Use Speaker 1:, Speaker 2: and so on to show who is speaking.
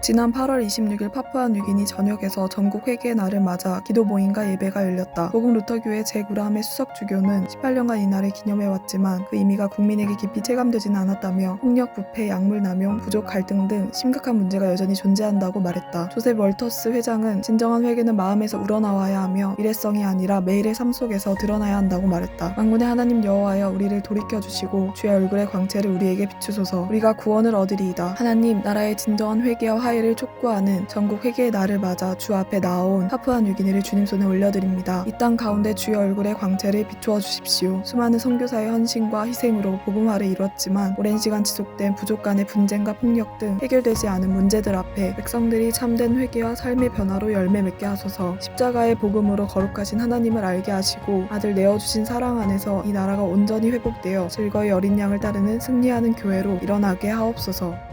Speaker 1: 지난 8월 26일 파푸아 뉴기니 전역에서 전국 회개의 날을 맞아 기도 모임과 예배가 열렸다. 복음 루터교회 제9람의 수석 주교는 18년간 이날을 기념해왔지만 그 의미가 국민에게 깊이 체감되지는 않았다며 폭력, 부패, 약물 남용, 부족 갈등 등 심각한 문제가 여전히 존재한다고 말했다. 조셉 월터스 회장은 진정한 회개는 마음에서 우러나와야 하며 일회성이 아니라 매일의 삶 속에서 드러나야 한다고 말했다. 만군의 하나님 여호와여 우리를 돌이켜 주시고 주의 얼굴의 광채를 우리에게 비추소서. 우리가 구원을 얻으리이다. 하나님 나라의 진정한 회개와 화해 를 촉구하는 전국 회개의 날을 맞아 주 앞에 나아온 파푸아 뉴기니를 주님 손에 올려드립니다. 이 땅 가운데 주의 얼굴의 광채를 비추어 주십시오. 수많은 선교사의 헌신과 희생으로 복음화를 이뤘지만 오랜 시간 지속된 부족 간의 분쟁과 폭력 등 해결되지 않은 문제들 앞에 백성들이 참된 회개와 삶의 변화로 열매 맺게 하소서. 십자가의 복음으로 거룩하신 하나님을 알게 하시고 아들 내어 주신 사랑 안에서 이 나라가 온전히 회복되어 즐거이 어린 양을 따르는 승리하는 교회로 일어나게 하옵소서.